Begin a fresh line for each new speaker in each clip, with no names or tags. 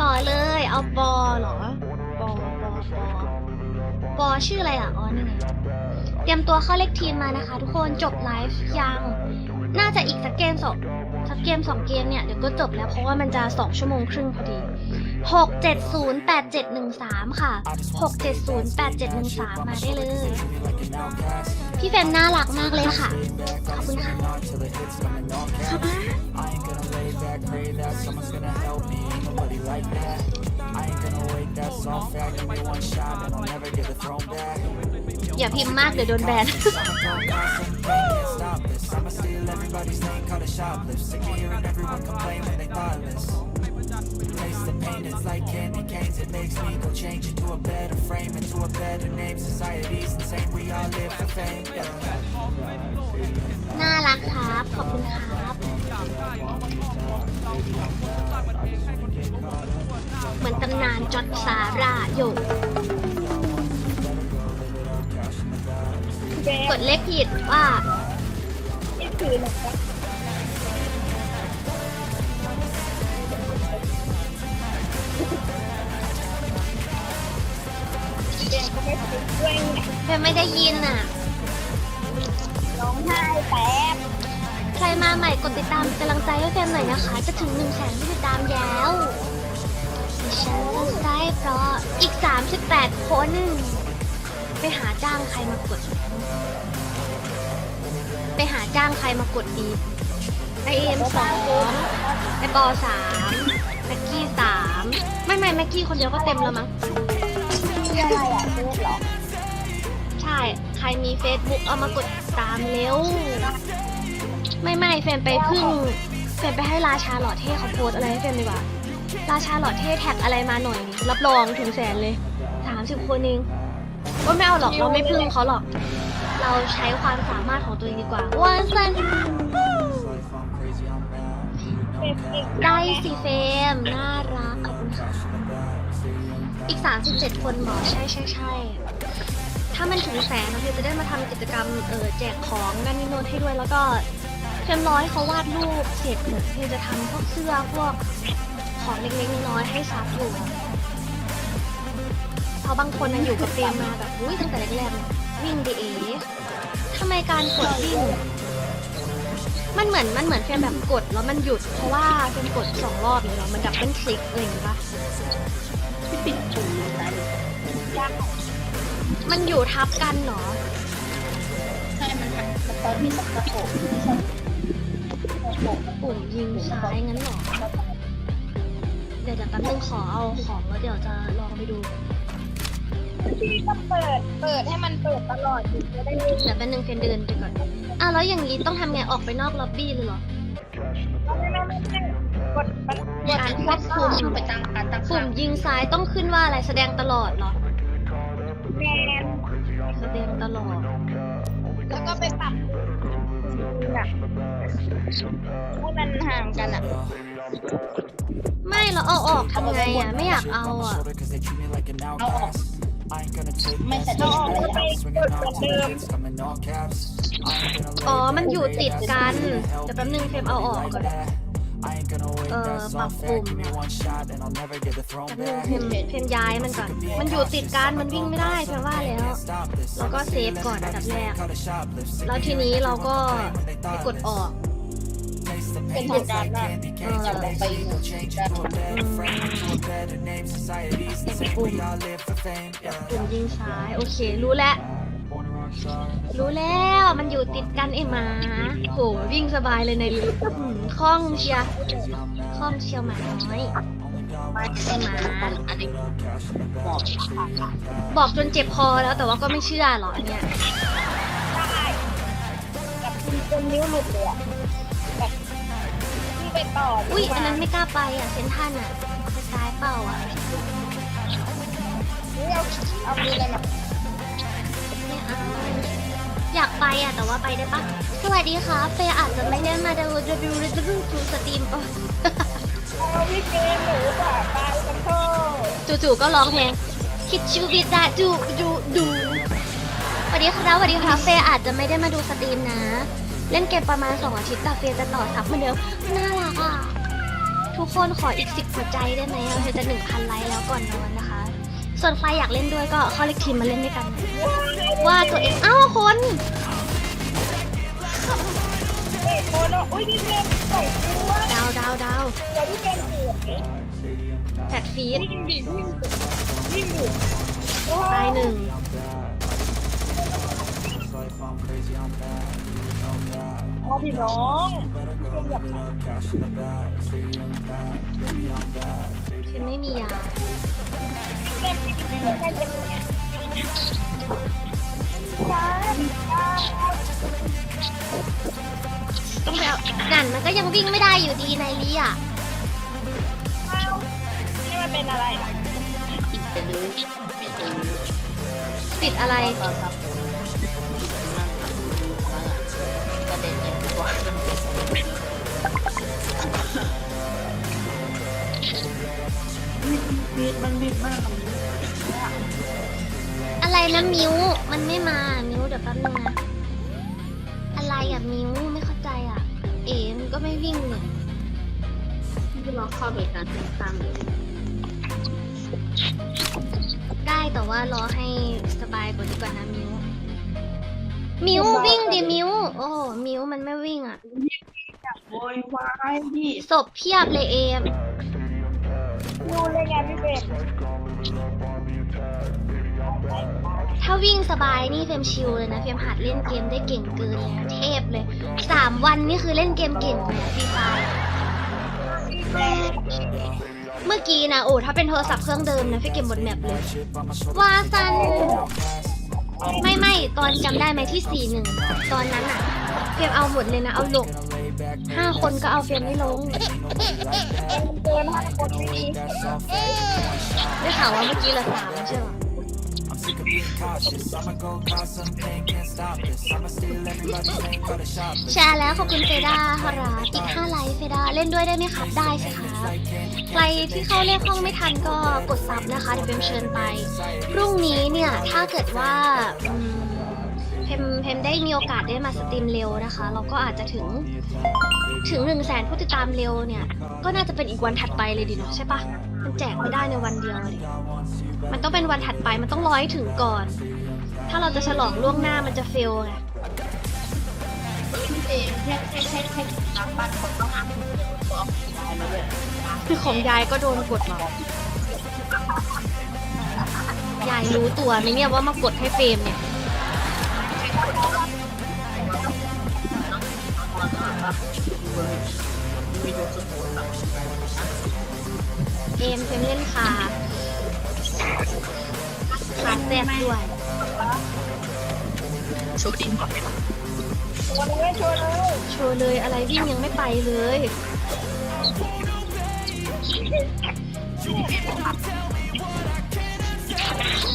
ต่อเลย เอาปอเหรอปอปอปอปอชื่ออะไรอะ อ๋อนี่ไงเตรียมตัวเข้าเลขทีมมานะคะ ทุกคนจบไลฟ์ยัง น่าจะอีกสักเกมสองสักเกมสองเกมเนี่ยเดี๋ยวก็จบแล้วเพราะว่ามันจะสองชั่วโมงครึ่งพอดีหกเจ็ดศูนย์แปดเจ็ดหนึ่งสามค่ะ หกเจ็ดศูนย์แปดเจ็ดหนึ่งสามมาได้เลยพี่เฟรมน่ารักมากเลยค่ะขอบคุณค่ะอย่าพิมพ์มากเดี๋ยวโดนแบนน่ารักครับ ขอบคุณครับเห เหมือนตำนานจอดสาราอยู่กดเลขผิดว่า
นี่คือหนูก็เจ๊ก็ไม่ติดด้วง
เฟรมไม่ได้ยินอะ
ร้องไห้แป๊บ
ใครมาใหม่กดติดตามเป็นกำลังใจให้เฟรมหน่อยนะคะ จะถึง1นึ่งแสนที่ติดตามแล้วฉันจะได้เพราะอีก 38 คนไปหาจ้างใครมากด ไปหาจ้างใครมากดดีไอเอ็มสองไอปอสามแม็กกี้สามไม่ไม่แม็กกี้คนเดียวก็เต็มแล้วมั้ง
ชื่ออะไรอะชื่อเหรอ
ใช่ ใครมี Facebook เอามากดตามเร็ว ไม่ไม่เฟรมไปพึ่งเฟรมไปให้ราชาหล่อเท่เขาโพสอะไรให้เฟรมดีกว่า ราชาหล่อเท่แท็กอะไรมาหน่อย รับรองถึงแสนเลยสามสิบคนเองว่าไม่เอาหรอกเราไม่พึ่งเขาหรอก เราใช้ความสามารถของตัวเองดีกว่าวันสัน
เป็น
ได้สิเฟมน่ารักขอบคุณค่ะอีก 37 คนหมอใช่ใช่ใช่ถ้ามันถึงแสนเฟรมจะได้มาทำกิจกรรมเออแจกของนั่นนี่โน้นให้ด้วยแล้วก็ เฟรมร้อยเขาวาดรูปเสร็จเหมือนจะทำพวกเสื้อพวกของเล็กๆน้อยๆให้ซับอยู่เพราะบางคนนะอยู่กับเฟรมมาแบบอุ้ยตั้งแต่แรกๆวิ่งดีเอทำไมการกดวิ่งมันเหมือนมันเหมือนเฟรมแบบกดแล้วมันหยุด เพราะว่าเฟรมกดสองรอบอย่างเงี้ยเหรอมันดับเป็นคลิกอะไรอย่างเงี้ยปะ
ที่ปิดปุ่มอะไรยาก
มันอยู่ทับกันเหรอ
ใช่มันมันตอนที่สับตะโขบที่ใช่อ้โห
ปุ่มยิงซ้ายงั้นเหรอ เดี๋ยวเดี๋ยวแป๊บนึงขอเอาของแล้วเดี๋ยวจะลองไปดู
พี่ก็เปิด เปิดให้มันเปิดตลอดถึงจะได้ยิน
เดี๋ยวแป๊บนึงเฟรนเดินไปก่อน อะแล้วอย่างนี้ต้องทำไงออกไปนอกล็อบบี้เลยเหรอ
ไม่ไม่ไม่ไม่กดมันกด
การควบคุม
เข้าไปตามการตั้ง
ปุ่
ค่าม
ยิงซ้ายต้องขึ้นว่าอะไรแสดงตลอดเหรอ
แมน
แสดงตลอด
แล้วก็ไปปรับแบบ ให้มันห่างกันอะ
ไม่เราเอาออกทำไงอะไม่อยากเอาอะ
เอาออกไม่ใส่เอาออกก็ไปกดกดเดิม
อ๋อมันอยู่ติดกันเดี๋ยวแป๊บนึงเฟรมเอาออกก่อนเออปรับปุ่มเนี่ยแป๊บนึงเฟรมเฟรมย้ายมันก่อน มันอยู่ติดกันมันวิ่งไม่ได้เฟรมว่าแล้วเราก็เซฟก่อนอันดับแรก แล้วทีนี้เราก็ไปกดออก
เป็นทางการมาก
เออ
จะลงไปอยู่กัน
ปุ่มปุ่มยิงซ้ายโอเค รู้แล้ว รู้แล้วมันอยู่ติดกันไอ้หมาโหวิ่งสบายเลยในลิฟต์อื้อหือคล่องเชียร์คล่องเชียวหมาน้อย
ไม่ใช่มาอันนี้บอก
บอกจนเจ็บคอแล้วแต่ว่าก็ไม่เชื่อหรออันเนี่ย
ได้แบบคุณจนนิ้วหลุดเลยอะแบบ ที่ไปต่อ
อุ้
อุ้
ยอันนั้นไม่กล้าไปอะเซนทรันอะไปซ้ายเปล่าอะ
เอาเอามีอะไรมา
ไม่เอาอยากไปอะแต่ว่าไปได้ปะสวัสดีค่ะเฟย์อาจจะไม่ได้มาดูดูดูดูดูดูสตรีมเออ
เอาพี่เกมหนูกว่าไปกันเถอะ
จู่ๆก็ร้องเพลงคิดชูวิตได้ดูดูดูสวัสดีครับสวัสดีครับเฟย์อาจจะไม่ได้มาดูสตรีมนะ เล่นเกมประมาณสองอาทิตย์แต่เฟียจะต่อซับเหมือนเดิมน่ารักอะ ทุกคนขออีกสิบหัวใจได้ไหมเราจะหนึ่งพันไลค์แล้วก่อนนอนนะคะ ส่วนใครอยากเล่นด้วยก็เข้าเล็กทีมมาเล่นด้วยกัน ว่าตัวเองอ้าวคนดาวดาวดาว
เดี๋ยวพี่เกมเหนื่อย
แฟดฟีดตายหนึ่ง
พ่อพี่น้องพี่เกมอยาก
ฉันไม่มียา
เล่นเล่นเล่นเล่นเนี่ยจ้าจ้า
ต้องไปเอานั่นมันก็ยังวิ่งไม่ได้อยู่ดีในลีอะ
อ้าวนี่มันเป็นอะไรอะ
ติดอะไร
มันบิดมาก
อะไรนะมิวมันไม่มา มิวเดี๋ยวแป๊บนึงนะ อะไรอะมิวไม่เข้าใจอะ เอ๋มก็ไม่วิ่งเนี่ย
ที่เราเข้าไปกันข้ามเลย
ได้แต่ว่ารอให้สบายกว่านี้ก่อนนะมิว มิววิ่งดิมิวโอ้โหมิวมันไม่วิ่งอะ
โวยวายดิ
ศพเพียบเลยเอม
ดูเลยไงพี่เบน
ถ้าวิ่งสบายนี่เฟรมชิลเลยนะเฟรมหัดเล่นเกมได้เก่งเกินเลยนะเทพเลยสามวันนี่คือเล่นเกมเก่งเลยฟรีไฟร์เมื่อกี้นะโอ้ถ้าเป็นโทรศัพท์เครื่องเดิมนะเฟรมเก็บหมดแมปเลย วาซัน ไม่ไม่ตอนจำได้ไหมที่สี่หนึ่งตอนนั้นอะเฟรมเอาหมดเลยนะเอาลงห้าคนก็เอาเฟรมไม่ลง
เกินห้าคนไม่ดี
ได้ข่าวว่าเมื่อกี้เหลือสามใช่ไหม แชร์แล้วขอบคุณเฟด้าฮาราอีก5ไลค์เฟด้าเล่นด้วยได้ไหมครับ ได้สิครับใครที่เข้าเลขห้องไม่ทันก็กดซับนะคะ เดี๋ยวเพมเชิญไป พรุ่งนี้เนี่ย ถ้าเกิดว่าอืมเพมเพมได้มีโอกาสได้มาสตรีมเร็วนะคะ เราก็อาจจะถึงถึงหนึ่งแสนผู้ติดตามเร็วเนี่ย ก็น่าจะเป็นอีกวันถัดไปเลยดิเนาะใช่ปะ มันแจกไม่ได้ในวันเดียวเลยมันต้องเป็นวันถัดไปมันต้องร้อยถึงก่อน ถ้าเราจะฉลองล่วงหน้ามันจะเฟลไง
พี่เจมแค่แค่แค่แค่รับบ้านคนต้องหาคนเดียวก็ได้มาเลย
คือของยายก็โดนกดมากยายรู้ตัวไหมเนี่ยว่ามากดให้เฟรมเนี่ย
มีดวงสุดโหดแบบ
เอมเฟรมเล่นขาขาแตกด้วย
โชว์ดินก่อนไหมล่ะ
ชวนเลยชวนเลย
โชว์เลยอะไรวิ่งยังไม่ไปเลย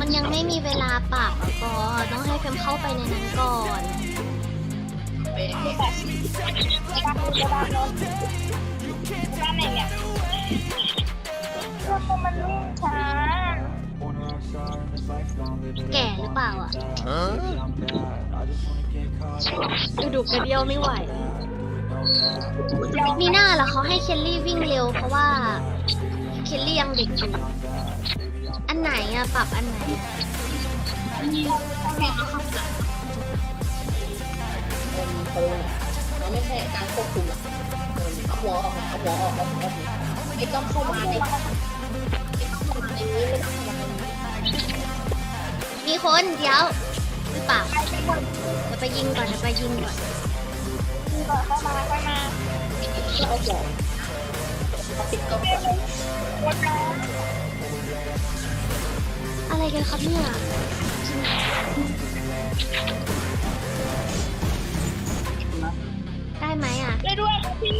มันยังไม่มีเวลาปรับอะก็ต้องให้เฟรมเข้าไปในนั้นก่อน
เป็น
ที่แบบที่บ้านที่บ้านเนาะที่บ้านไหนเนี่ย เรื่องมันวิ่งช้า
แก่หรือเปล่าอะกระดูกกระเดียวไม่ไหว มีหน้าเหรอเขาให้เคลลี่วิ่งเร็วเพราะว่าเคลลี่ยังเด็กอยู่ อันไหนอะปรับอันไหนอะ
มันไม่ใช่การควบคุมหรอกเอาหัวออกมาเอาหัวออกเอาหัวออกไม่ต้องเข้ามาใน
คนเดี๋ยวหรือเปล่าเดี๋ยวไปยิงก่อนเดี๋ยวไปยิงก่อน
อแบบเข้ามาเข้ามา
เอาหัวปิดกล้อง
อะไรกันครับเนี่ยได้ไหมอะ
ได้ด้วยครับพี่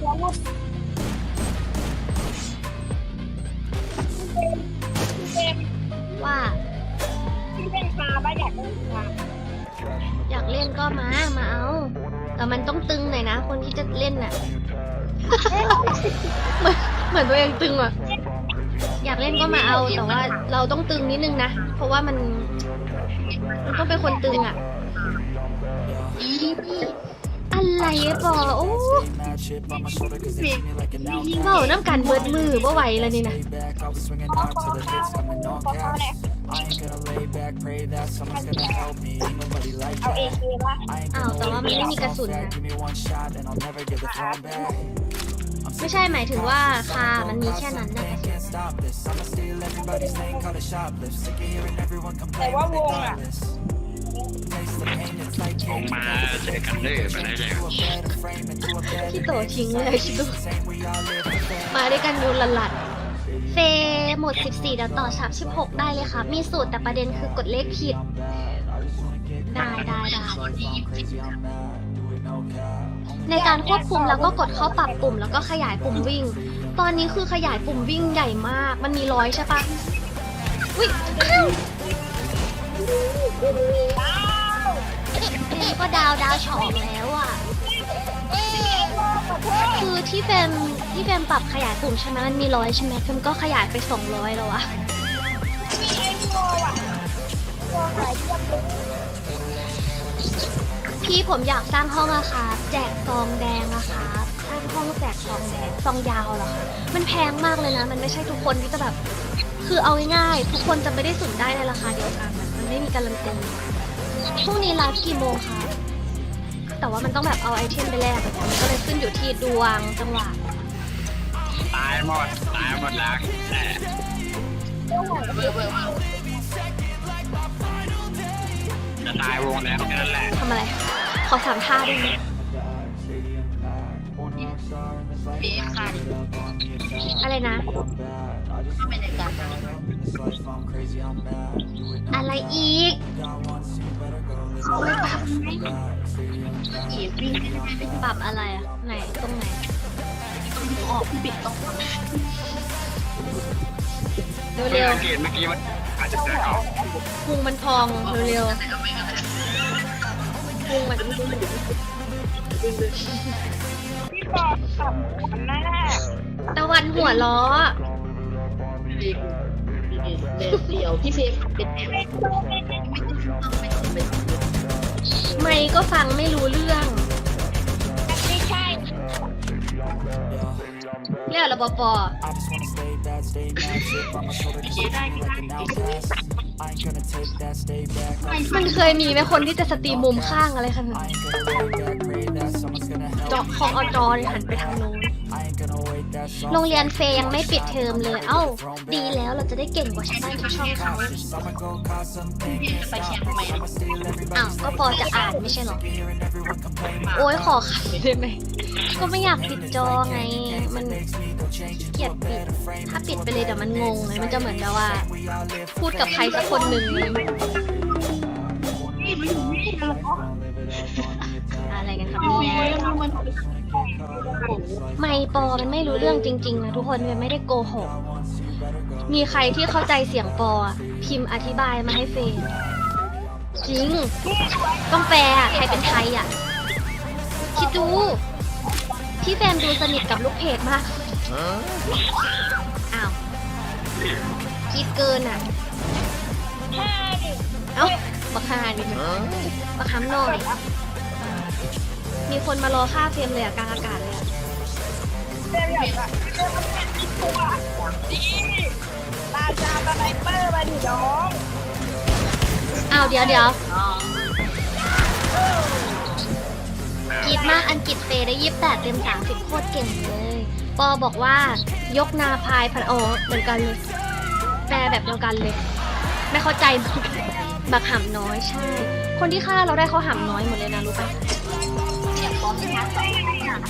หัวหลุดพี่ อยากเล่
นก็มา มาเอา แต่มันต้องตึงหน่อยนะ คนที่จะเล่นน่ะ เหมือนเหมือนตัวเองตึงอะ อยากเล่นก็มาเอา แต่ว่าเราต้องตึงนิดนึงนะ เพราะว่ามัน มันต้องเป็นคนตึงอะ อะไรปอโอ้เบ้าน้ำกันเบิดมือบ่ไหวแล้วนี่นะ
ขอขอข้าวขอข้าวเนี่ยเอาเอเคป่ะ
อ้าว แต่ว่ามันไม่มีกระสุนนะไม่ใช่หมายถึงว่าคา มันมีแค่นั้นนะ
แต่ว่าวงอะ
ออกมาเจอกันเลยมาได้เลย
พี่โตทิ้งเลยคิดดูมาด้วยกันดูหลัดๆ เฟหมด 14 เดี๋ยวต่อ36ได้เลยค่ะ มีสูตรแต่ประเด็นคือกดเลขผิด ได้ได้ได้ในการควบคุมแล้วก็กดเข้าปรับปุ่ม แล้วก็ขยายปุ่มวิ่ง ตอนนี้คือขยายปุ่มวิ่งใหญ่มาก มันมีร้อยใช่ปะอุ้ยอ้าวก็ดาวดาวฉองแล้วอะ คือที่เฟมที่เฟมปรับขยายปุ่มใช่ไหมมันมีร้อยใช่ไหมเฟมก็ขยายไปสองร้อยแล้วอะพี่ผมอยากสร้างห้องอะค่ะแจกซองแดงอะค่ะสร้างห้องแจกซองแดงซองยาวเหรอคะมันแพงมากเลยนะ มันไม่ใช่ทุกคนที่จะแบบ คือเอาง่ายๆทุกคนจะไม่ได้สุ่มได้ในราคาเดียวกันอะมันไม่มีการันตีพรุ่งนี้ไลฟ์กี่โมงคะ แต่ว่ามันต้องแบบเอาไอเทมไปแลกอะมันก็เลยขึ้นอยู่ที่ดวงจังหวะ
ตายหมด ตายหมดแล้วแต่จะตายวงแล้วแค่นั้นแหละ
ทำอะไร ขอสามท่าได้ไหม
ปีค่ะ
อะไรนะ
เข้าไปในการ
อะไรอีก
อีวิ่ง
ปรับอะไรอะไหนตรงไหน
ออกปิดต้อง
เร็
เมื่
ว
อกี้เมื่อกี้มันอาจจะเจอเขา
ๆพุงมันพองเร็วๆพุงมัน
พี่ปอขับหน้า
ตะวันหัวล้อ
เลี้ยเดี๋ยวพี่เฟย์เป็นแอร์ไม่ต้องไม่ต้องไม่ต้อง
ไม่ก็ฟังไม่รู้เรื่อง
ไม่ใช่
เรียกระบปอ
เชียร์ได้ก็ได้
มันเคยมีไหมคนที่จะสตรีมมุมข้างอะไรขนาดนั้นจอของอจอหันไปทางโน้น โรงเรียนเฟยยังไม่ปิดเทอมเลย เอ้า ดีแล้วเราจะได้เก่งกว่าชาวบ้านชาวช่องเขา
ไปแชร์ทำไมอะ
อ้าว ก็ปอจะอ่านไม่ใช่เหรอ โอ้ยขอขันได้ไหม ก็ไม่อยากปิดจอไง มันขี้เกียจปิด ถ้าปิดไปเลยเดี๋ยวมันงงไงมันจะเหมือนแบบว่า พูดกับใครสักคนหนึ่งเลยอะไรกันครับเนี่ย ไม่ปอมันไม่รู้เรื่องจริงๆนะทุกคนมันไม่ได้โกหก มีใครที่เข้าใจเสียงปออะพิมพ์อธิบายมาให้เฟยจริง ต้องแปลอะใครเป็นไทยอะคิดดู พี่แฟมดูสนิทกับลูกเพจมาก อ้าว คิดเกินอะ
ใช่
เอ้าบักฮาดิบักคำหน่อย มีคนมารอฆ่าเฟรมเลยอะกลางอากาศเลยอะ
เรื่องแบบว่าเรื่องมันเป็นตัวนี่ราชาสไนเปอร์มาดิน้อง
อ้าวเดี๋ยวเดี๋ยวกรีดมากอังกฤษเฟย์ได้ยี่แปดเต็มสามสิบโคตรเก่งเลย ปอบอกว่ายกนาพายพันโอเหมือนกันเลยแปลแบบเดียวกันเลย ไม่เข้าใจบักหำน้อยใช่ คนที่ฆ่าเราได้เขาหำน้อยหมดเลยนะรู้ปะ
เสียงพร้อมที่ทัก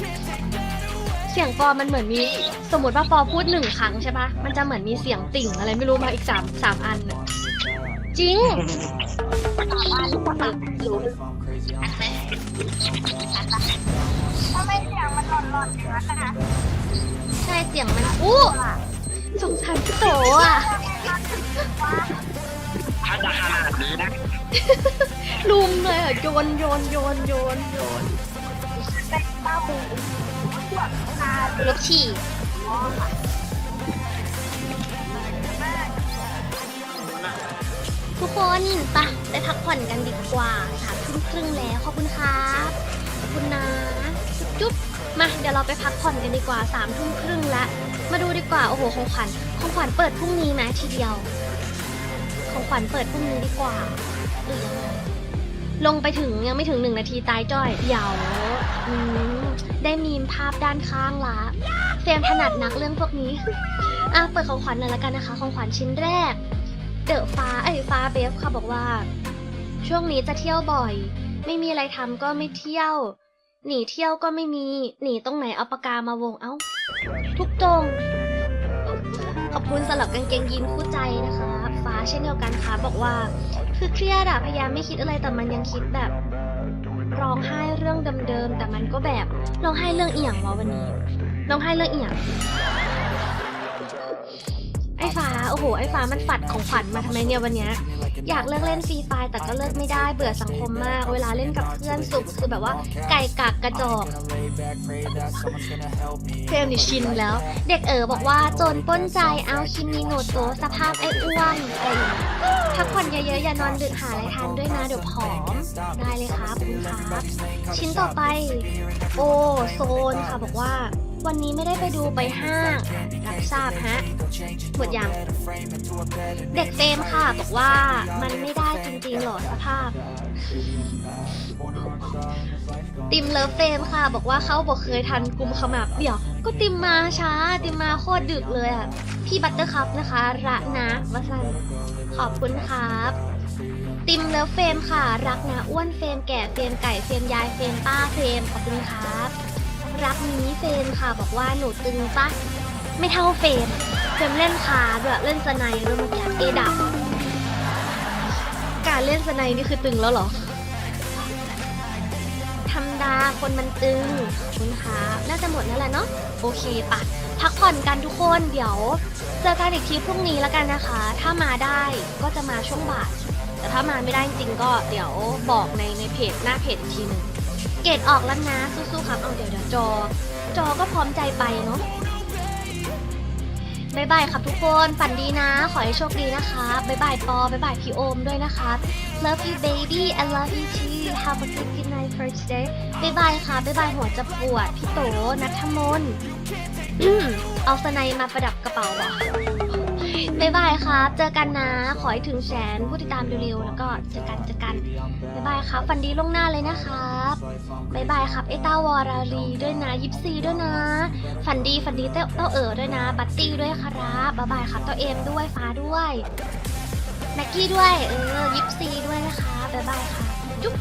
เสียงปอมันเหมือนมีสมมติว่าปอพูดหนึ่งครั้งใช่ปะมันจะเหมือนมีเสียงติ่งอะไรไม่รู้มาอีกสามสามอันน่ะจริง
รู้อันไหม
ทำไมเสียงมันหลอนๆอย่างนั้นนะ
ใช่เสียงมันอู้สงสารพี่โตอะ
ถ้าจะขนาดนี้นะ
ลุมเลยอะโยนโยนโยนโยนโยน
เป็นเต้าหูพวกตา
ลบฉี่ทุกคนไปะไปพักผ่อนกันดีกว่าสามทุ่มครึ่งแล้วขอบคุณครับขอบคุณนะจุ๊บมาเดี๋ยวเราไปพักผ่อนกันดีกว่าสามทุ่มครึ่งละมาดูดีกว่าโอ้โหของขวัญของขวัญเปิดพรุ่งนี้ไหมทีเดียว ของขวัญเปิดพรุ่งนี้ดีกว่าหรือยังไง ลงไปถึงยังไม่ถึงหนึ่งนาทีตายจ้อยเดี๋ยวอืมได้มีมภาพด้านข้างละเฟรมถนัดนักเรื่องพวกนี้ อะเปิดของขวัญหน่อยละกันนะคะ ของขวัญชิ้นแรก เดอะฟ้าไอ้ยฟ้าเบฟค่ะบอกว่า ช่วงนี้จะเที่ยวบ่อย ไม่มีอะไรทำก็ไม่เที่ยว หนีเที่ยวก็ไม่มี หนีตรงไหนเอาปากกามาวงเอ้า ทุกตรง ขอบคุณสำหรับกางเกงยีนคู่ใจนะคะ ฟ้าเช่นเดียวกันค่ะบอกว่า คือเครียดอะพยายามไม่คิดอะไรแต่มันยังคิดแบบ ร้องไห้เรื่องเดิมๆแต่มันก็แบบร้องไห้เรื่องเอียงวะวันนี้ร้องไห้เรื่องเอียง โอ้โห ไอ้ฟ้ามันฝัดของขวัญมาทำไมเนี่ยวันเนี้ยอยากเลิกเล่นฟรีไฟแต่ก็เลิกไม่ได้เบื่อสังคมมาก เวลาเล่นกับเพื่อนสุขคือแบบว่าไก่กากกระจอกเฟรมนี่ชินแล้ว เด็กเอ๋อบอกว่าโจรป้นใจเอาคิมิโนโตสภาพไอ้อ้วนอะไรอย่างเงี้ยพักผ่อนเยอะๆ อย่านอนดึกหาอะไรทานด้วยนะเดี๋ยวผอม ได้เลยครับคุณครับ ชิ้นต่อไป โอโซนค่ะบอกว่า วันนี้ไม่ได้ไปดูไปห้างรับทราบฮะหมดยัง เด็กเฟมค่ะบอกว่ามันไม่ได้จริงๆหรอสภาพ ติมเลิฟเฟมค่ะบอกว่าเขาบอกเคยทันกลุ่มขมับเดี๋ยว ก็ติมมาช้า ติมมาโคตรดึกเลยอะ พี่บัตเตอร์คัพนะคะ ระนะวสันขอบคุณครับติมเลิฟเฟมค่ะ รักนะอ้วนเฟมแก่เฟมไก่เฟมยายเฟมป้าเฟมขอบคุณครับ รักนี้เฟรมค่ะ บอกว่าหนูตึงปะไม่เท่าเฟรมเฟรมเล่นคาด้วยเล่นสไนด้วยเมื่อกี้เอดับการเล่นสไนนี่คือตึงแล้วเหรอธรรมดาคนมันตึงคุณครับน่าจะหมดแล้วแหละเนาะโอเคปะพักผ่อนกันทุกคนเดี๋ยว เจอกันอีกทีพรุ่งนี้แล้วกันนะคะ ถ้ามาได้ก็จะมาช่วงบ่ายแต่ถ้ามาไม่ได้จริงก็เดี๋ยวบอกในในเพจหน้าเพจอีกทีหนึ่ง เกรดออกแล้วนะสู้ๆครับเอาเดี๋ยวเดี๋ยวจอ จอก็พร้อมใจไปเนาะบายบายครับทุกคนฝันดีนะ ขอให้โชคดีนะคะบายบายปอบายบายพี่โอมด้วยนะคะ Love you baby I love you too Have a good night for today บายบายค่ะบายบายหัวจะปวด พี่โตนัทมนต์อืมเอาสไนด์มาประดับกระเป๋าเหรอ บายบายครับ เจอกันนะ ขอให้ถึงแสนผู้ติดตามเร็วๆ แล้วก็เจอกันเจอกันบายบายครับ ฝันดีล่วงหน้าเลยนะครับบายบายครับไอเต้าวอรารีด้วยนะ ยิปซีด้วยนะ ฝันดีฝันดีเต้าเต้าเอ๋อด้วยนะ บัตตี้ด้วยครับบายบายครับเต้าเอมด้วยฟ้าด้วยแม็กกี้ด้วย เออ ยิปซีด้วยนะคะบ๊ายบายค่ะจุ๊บ